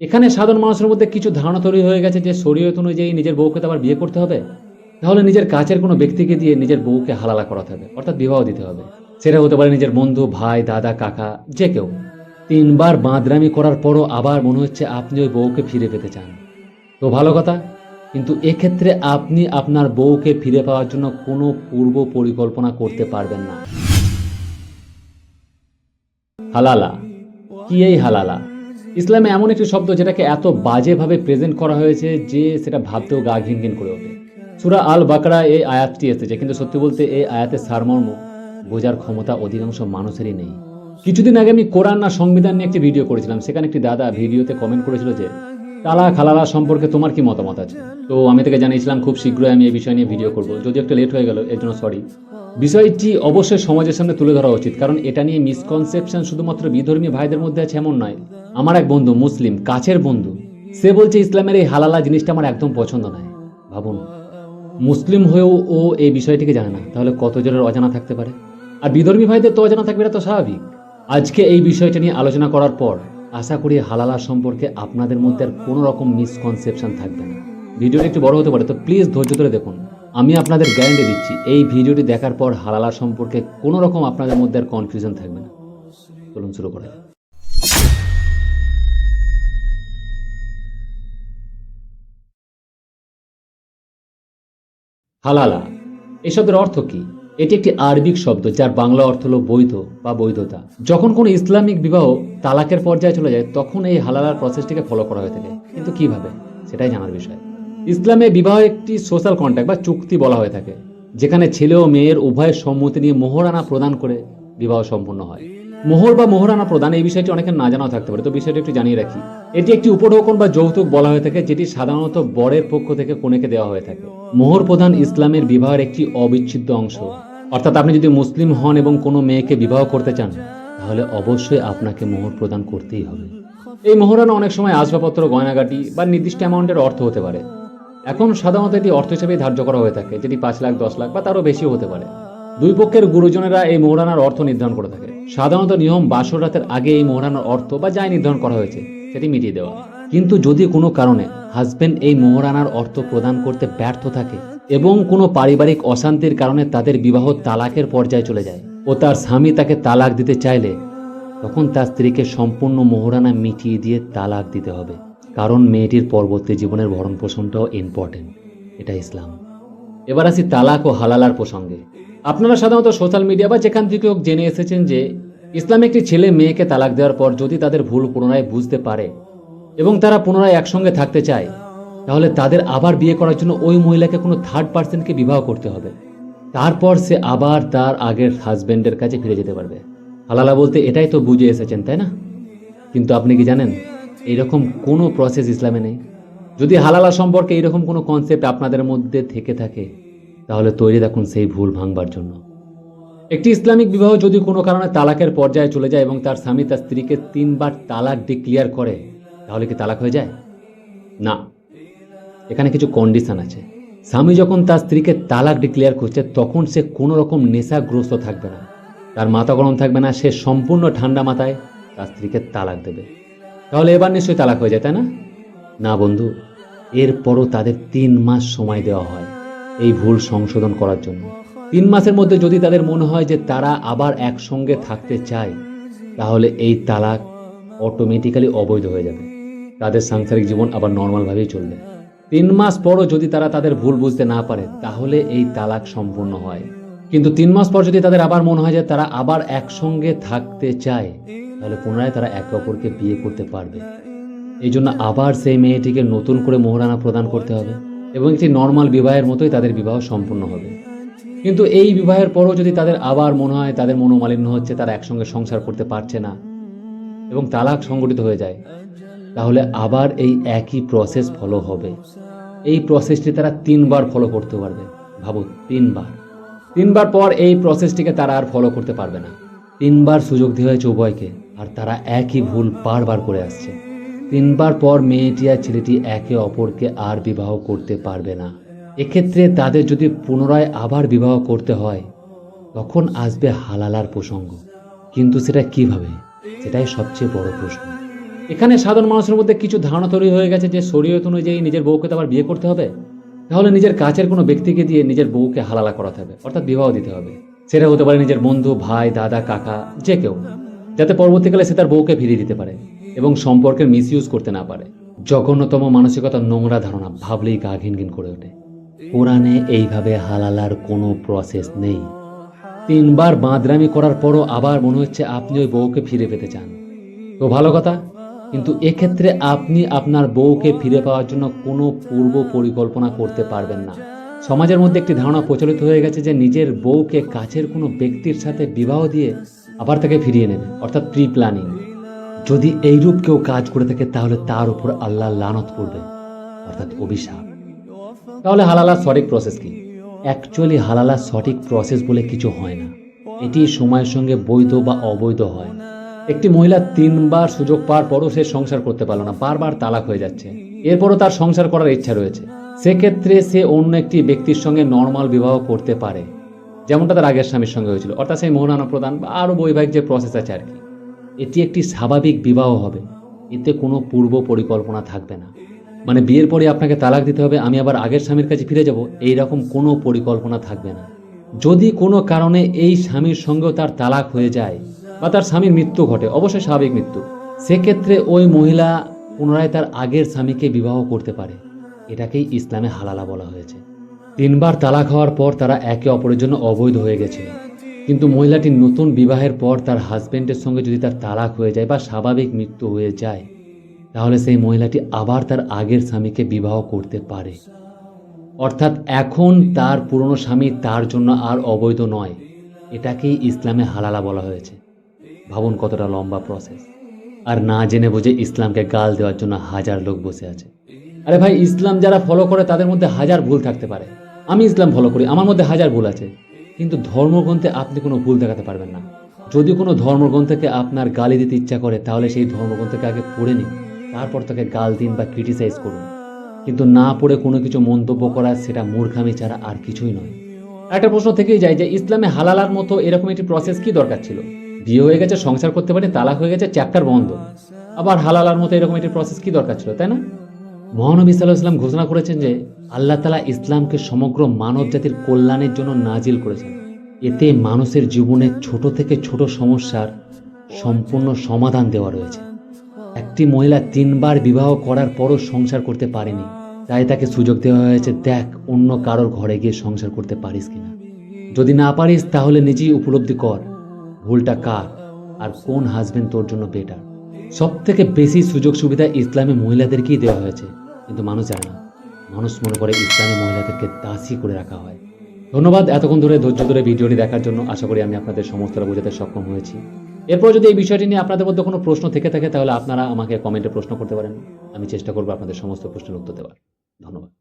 এখানে সাধারণ মানুষের মধ্যে কিছু ধারণা তৈরি হয়ে গেছে যে শরীয়ত অনুযায়ী নিজের বউকে তো আবার বিয়ে করতে হবে? তাহলে নিজের কাছের কোনো ব্যক্তিকে দিয়ে নিজের বউকে হালালা করাতে হবে, অর্থাৎ বিবাহ দিতে হবে। সেটা হতে পারে নিজের বন্ধু, ভাই, দাদা, কাকা, যে কেউ। তিনবার বাঁদরামি করার পরও আবার মনে হচ্ছে আপনি ওই বউকে ফিরে পেতে চান। তো ভালো কথা, কিন্তু এক্ষেত্রে আপনি আপনার বউকে ফিরে পাওয়ার জন্য কোনো পূর্ব পরিকল্পনা করতে পারবেন না। হালালা, কি এই হালালা? ইসলামে এমন একটি শব্দ যেটাকে এত বাজেভাবে প্রেজেন্ট করা হয়েছে যে সেটা ভাবতেও গা ঘিন ঘিন করে ওঠে। সুরা আল বাকরা এই আয়াতটি এসেছে, কিন্তু সত্যি বলতে এই আয়াতের সারমর্ম বোঝার ক্ষমতা অধিকাংশ মানুষেরই নেই। কিছুদিন আগে আমি কোরআন না সংবিধান নিয়ে একটি ভিডিও করেছিলাম, সেখানে একটি দাদা ভিডিওতে কমেন্ট করেছিল যে তালাক হালালা সম্পর্কে তোমার কি মতামত আছে? তো আমি তাকে জানিয়েছিলাম, খুব শীঘ্রই আমি এই বিষয় নিয়ে ভিডিও করব। যদি একটু লেট হয়ে গেল, এর জন্য সরি বিষয়টি অবশ্যই সমাজের সামনে তুলে ধরা উচিত, কারণ এটা নিয়ে মিসকনসেপশন শুধুমাত্র বিধর্মী ভাইদের মধ্যে আছে এমন নয়। আমার এক বন্ধু মুসলিম, কাছের বন্ধু, সে বলছে, ইসলামের এই হালালা জিনিসটা আমার একদম পছন্দ নয়। ভাবুন, মুসলিম হয়েও ও এই বিষয়টিকে জানে না, তাহলে কত জনের অজানা থাকতে পারে? আর বিধর্মী ভাইদের তো অজানা থাকবে, এটা তো স্বাভাবিক। আজকে এই বিষয়টা নিয়ে আলোচনা করার পর, আশা করি হালালা সম্পর্কে আপনাদের মধ্যে আর কোনো রকম মিসকনসেপশন থাকবে না। ভিডিওটি একটু বড় হতে পারে, তো প্লিজ ধৈর্য ধরে দেখুন। আমি আপনাদের গ্যারান্টি দিচ্ছি, এই ভিডিওটি দেখার পর হালালা সম্পর্কে কোনো রকম আপনাদের মধ্যে আর কনফিউশন থাকবে না। চলুন শুরু করা হালালা এই শব্দের অর্থ কি? এটি একটি আরবিক শব্দ যার বাংলা অর্থ হলো বৈধ বা বৈধতা। যখন কোনো ইসলামিক বিবাহ তালাকের পর্যায়ে চলে যায়, তখন এই হালালার প্রসেসটিকে ফলো করা হয়ে থাকে। কিন্তু কীভাবে? সেটাই জানার বিষয়। ইসলামে বিবাহ একটি সোশ্যাল কন্ট্যাক্ট বা চুক্তি বলা হয়ে থাকে, যেখানে ছেলে ও মেয়ের উভয়ের সম্মতি নিয়ে মোহরানা প্রদান করে বিবাহ সম্পন্ন হয়। মোহর বা মোহরানা প্রদান এই বিষয়টি অনেকের না জানাও থাকতে পারে, তো বিষয়টি একটু জানিয়ে রাখি। এটি একটি উপঢৌকন বা যৌতুক বলা হয়ে থাকে, যেটি সাধারণত বরের পক্ষ থেকে কনেকে দেওয়া হয়ে থাকে। মোহর প্রদান ইসলামের বিবাহের একটি অবিচ্ছেদ্য অংশ। অর্থাৎ আপনি যদি মুসলিম হন এবং কোনো মেয়েকে বিবাহ করতে চান, তাহলে অবশ্যই আপনাকে মোহর প্রদান করতেই হবে। এই মোহরানা অনেক সময় আসবাবপত্র, গয়নাগাটি বা নির্দিষ্ট অ্যামাউন্টের অর্থ হতে পারে। এখন সাধারণত এটি অর্থ হিসেবেই ধার্য করা হয়ে থাকে, যেটি পাঁচ লাখ, দশ লাখ বা তারও বেশিও হতে পারে। দুই পক্ষের গুরুজনেরা এই মোহরানার অর্থ নির্ধারণ করে থাকে। সাধারণত নিয়ম বাসর রাতের আগে এই মোহরানার অর্থ বা যাই নির্ধারণ করা হয়েছে, সেটি মিটিয়ে দেওয়া। কিন্তু যদি কোনো কারণে হাজবেন্ড এই মোহরানার অর্থ প্রদান করতে ব্যর্থ থাকে এবং কোনো পারিবারিক অশান্তির কারণে তাদের বিবাহ তালাকের পর্যায়ে চলে যায় ও তার স্বামী তাকে তালাক দিতে চাইলে, তখন তার স্ত্রীকে সম্পূর্ণ মোহরানা মিটিয়ে দিয়ে তালাক দিতে হবে। কারণ মেয়েটির পরবর্তী জীবনের ভরণ পোষণটাও ইম্পর্টেন্ট এটা ইসলাম। এবার আসি তালাক ও হালালার প্রসঙ্গে। আপনারা সাধারণত সোশ্যাল মিডিয়া বা যেখান থেকে হোক জেনে এসেছেন যে ইসলামে একটি ছেলে মেয়েকে তালাক দেওয়ার পর যদি তাদের ভুল পুনরায় বুঝতে পারে এবং তারা পুনরায় একসঙ্গে থাকতে চায়, তাহলে তাদের আবার বিয়ে করার জন্য ওই মহিলাকে কোনো থার্ড পার্সনকে বিবাহ করতে হবে। তারপর সে আবার তার আগের হাজবেন্ডের কাছে ফিরে যেতে পারবে। হালালা বলতে এটাই তো বুঝে এসেছেন, তাই না? কিন্তু আপনি কি জানেন এইরকম কোনো প্রসেস ইসলামে নেই? যদি হালালা সম্পর্কে এইরকম কোনো কনসেপ্ট আপনাদের মধ্যে থেকে থাকে তাহলে তৈরি দেখুন সেই ভুল ভাঙবার জন্য। একটি ইসলামিক বিবাহ যদি কোনো কারণে তালাকের পর্যায়ে চলে যায় এবং তার স্বামী তার স্ত্রীকে তিনবার তালাক ডিক্লিয়ার করে, তাহলে কি তালাক হয়ে যায়? না। এখানে কিছু কন্ডিশন আছে। স্বামী যখন তার স্ত্রীকে তালাক ডিক্লেয়ার করছে, তখন সে কোনো রকম নেশাগ্রস্ত থাকবে না। তার মাথা গরম থাকবে না, সে সম্পূর্ণ ঠান্ডা মাথায় তার স্ত্রীকে তালাক দেবে। তাহলে এবার নিশ্চয়ই তালাক হয়ে যায়, তাই না? না বন্ধু, এরপরও তাদের তিন মাস সময় দেওয়া হয়। এই ভুল সংশোধন করার জন্য। তিন মাসের মধ্যে যদি তাদের মনে হয় যে তারা আবার একসঙ্গে থাকতে চায়, তাহলে এই তালাক অটোমেটিক্যালি অবৈধ হয়ে যাবে। তাদের সাংসারিক জীবন আবার নর্মালভাবেই চলবে। তিন মাস পরও যদি তারা তাদের ভুল বুঝতে না পারে, তাহলে এই তালাক সম্পূর্ণ হয়। কিন্তু তিন মাস পর যদি তাদের আবার মনে হয় যে তারা আবার একসঙ্গে থাকতে চায়, তাহলে পুনরায় তারা একে অপরকে বিয়ে করতে পারবে। এই জন্য আবার সেই মেয়েটিকে নতুন করে মোহরানা প্রদান করতে হবে। এবং একটি নর্মাল বিবাহের মতোই তাদের বিবাহ সম্পূর্ণ হবে। কিন্তু এই বিবাহের পরও যদি তাদের আবার মনে হয়, তাদের মনোমালিন্য হচ্ছে, তারা একসঙ্গে সংসার করতে পারছে না এবং তালাক সংগঠিত হয়ে যায়, তাহলে আবার এই একই প্রসেস ফলো হবে। এই প্রসেসটি তারা তিনবার ফলো করতে পারবে ভাবো তিনবার। তিনবার পর এই প্রসেসটিকে তারা আর ফলো করতে পারবে না। তিনবার সুযোগ দেওয়া হয়েছে উভয়কে, আর তারা একই ভুল বারবার করে আসছে। তিনবার পর মেয়েটি আর ছেলেটি একে অপরকে আর বিবাহ করতে পারবে না। এক্ষেত্রে তাদের যদি পুনরায় আবার বিবাহ করতে হয়, তখন আসবে হালালার প্রসঙ্গ। কিন্তু সেটা কীভাবে? সেটাই সবচেয়ে বড় প্রশ্ন। এখানে সাধারণ মানুষের মধ্যে কিছু ধারণা তৈরি হয়ে গেছে যে শরীয়ত অনুযায়ী নিজের বউকে তো আবার বিয়ে করতে হবে। তাহলে নিজের কাছের কোনো ব্যক্তিকে দিয়ে নিজের বউকে হালালা করাতে হবে, অর্থাৎ বিবাহ দিতে হবে। সেটা হতে পারে নিজের বন্ধু, ভাই, দাদা, কাকা, যে কেউ। যাতে পরবর্তীকালে সে তার বউকে ফিরিয়ে দিতে পারে। এবং সম্পর্কের মিসইউজ করতে না পারে। জঘন্যতম মানসিকতা নোংরা ধারণা ভাবলেই গা ঘিন ঘিন করে ওঠে। কোরআনে এইভাবে হালালার কোনো প্রসেস নেই। তিনবার বাঁদরামি করার পরও আবার মনে হচ্ছে আপনি ওই বউকে ফিরে পেতে চান। তো ভালো কথা, কিন্তু এক্ষেত্রে আপনি আপনার বউকে ফিরে পাওয়ার জন্য কোনো পূর্ব পরিকল্পনা করতে পারবেন না। সমাজের মধ্যে একটি ধারণা প্রচলিত হয়ে গেছে যে নিজের বউকে কাছের কোনো ব্যক্তির সাথে বিবাহ দিয়ে আবার তাকে ফিরিয়ে নেবে, অর্থাৎ প্রি প্ল্যানিং যদি এইরূপ কেউ কাজ করে থাকে, তাহলে তার উপর আল্লাহ লানত পড়বে অর্থাৎ অভিশাপ। তাহলে হালালার সঠিক প্রসেস কি? অ্যাকচুয়ালি হালালার সঠিক প্রসেস বলে কিছু হয় না। এটি সময়ের সঙ্গে বৈধ বা অবৈধ হয়। একটি মহিলা তিনবার সুযোগ পাওয়ার পরও সে সংসার করতে পারল না, বারবার তালাক হয়ে যাচ্ছে। এরপরও তার সংসার করার ইচ্ছা রয়েছে। সেক্ষেত্রে সে অন্য একটি ব্যক্তির সঙ্গে নর্মাল বিবাহ করতে পারে, যেমনটা তার আগের স্বামীর সঙ্গে হয়েছিল। অর্থাৎ সেই মৌলানা প্রদান বা আরও বৈবাহিক যে প্রসেস আছে আর কি। এটি একটি স্বাভাবিক বিবাহ হবে। এতে কোনো পূর্ব পরিকল্পনা থাকবে না। মানে বিয়ের পরে আপনাকে তালাক দিতে হবে, আমি আবার আগের স্বামীর কাছে ফিরে যাব এই রকম কোনো পরিকল্পনা থাকবে না। যদি কোনো কারণে এই স্বামীর সঙ্গেও তার তালাক হয়ে যায় বা তার স্বামীর মৃত্যু ঘটে, অবশ্যই স্বাভাবিক মৃত্যু। সেক্ষেত্রে ওই মহিলা পুনরায় তার আগের স্বামীকে বিবাহ করতে পারে। এটাকেই ইসলামে হালালা বলা হয়েছে। তিনবার তালাক হওয়ার পর তারা একে অপরের জন্য অবৈধ হয়ে গেছিল। কিন্তু মহিলাটি নতুন বিবাহের পর তার হাজবেন্ডের সঙ্গে যদি তার তালাক হয়ে যায় বা স্বাভাবিক মৃত্যু হয়ে যায়, তাহলে সেই মহিলাটি আবার তার আগের স্বামীকে বিবাহ করতে পারে। অর্থাৎ এখন তার পুরনো স্বামী তার জন্য আর অবৈধ নয়। এটাকেই ইসলামে হালালা বলা হয়েছে। ভাবুন কতটা লম্বা প্রসেস আর না জেনে বুঝে ইসলামকে গাল দেওয়ার জন্য হাজার লোক বসে আছে। আরে ভাই, ইসলাম যারা ফলো করে তাদের মধ্যে হাজার ভুল থাকতে পারে। আমি ইসলাম ফলো করি, আমার মধ্যে হাজার ভুল আছে। কিন্তু ধর্মগ্রন্থে আপনি কোনো ভুল দেখাতে পারবেন না। যদি কোনো ধর্মগ্রন্থকে আপনার গালি দিতে ইচ্ছা করে, তাহলে সেই ধর্মগ্রন্থকে আগে পড়ে নিন, তারপর তাকে গাল দিন বা ক্রিটিসাইজ করুন। কিন্তু না পড়ে কোনো কিছু মন্তব্য করা, সেটা মূর্খামি ছাড়া আর কিছুই নয়। একটা প্রশ্ন থেকেই যায় যে, ইসলামে হালালার মতো এরকম একটি প্রসেস কি দরকার ছিল? বিয়ে হয়ে গেছে, সংসার করতে পারে তালাক হয়ে গেছে চ্যাপ্টার বন্ধ। আবার হালালার মতো এরকম একটি প্রসেস কি দরকার ছিল, তাই না? মহানবী সাল্লাহ ইসলাম ঘোষণা করেছেন যে আল্লাহ তালা ইসলামকে সমগ্র মানব জাতির কল্যাণের জন্য নাজিল করেছেন। এতে মানুষের জীবনের ছোট থেকে ছোট সমস্যার সম্পূর্ণ সমাধান দেওয়া রয়েছে। একটি মহিলা তিনবার বিবাহ করার পরও সংসার করতে পারেনি। তাই তাকে সুযোগ দেওয়া হয়েছে, দেখ, অন্য কারোর ঘরে গিয়ে সংসার করতে পারিস কিনা? যদি না পারিস, তাহলে নিজেই উপলব্ধি কর, ভুলটা কার, আর কোন হাজবেন্ড তোর জন্য বেটার সব থেকে বেশি সুযোগ সুবিধা ইসলামে মহিলাদেরকেই দেওয়া হয়েছে, কিন্তু মানুষ জানে না। মানুষ মনে করে ইসলামে মহিলাদেরকে দাসী করে রাখা হয়। ধন্যবাদ এতক্ষণ ধরে ধৈর্য ধরে ভিডিওটি দেখার জন্য। আশা করি আমি আপনাদের সমস্তটা বোঝাতে সক্ষম হয়েছি। এরপর যদি এই বিষয়টি নিয়ে আপনাদের মধ্যে কোনো প্রশ্ন থেকে থাকে, তাহলে আপনারা আমাকে কমেন্টে প্রশ্ন করতে পারেন। আমি চেষ্টা করব আপনাদের সমস্ত প্রশ্নের উত্তর দেওয়ার। ধন্যবাদ।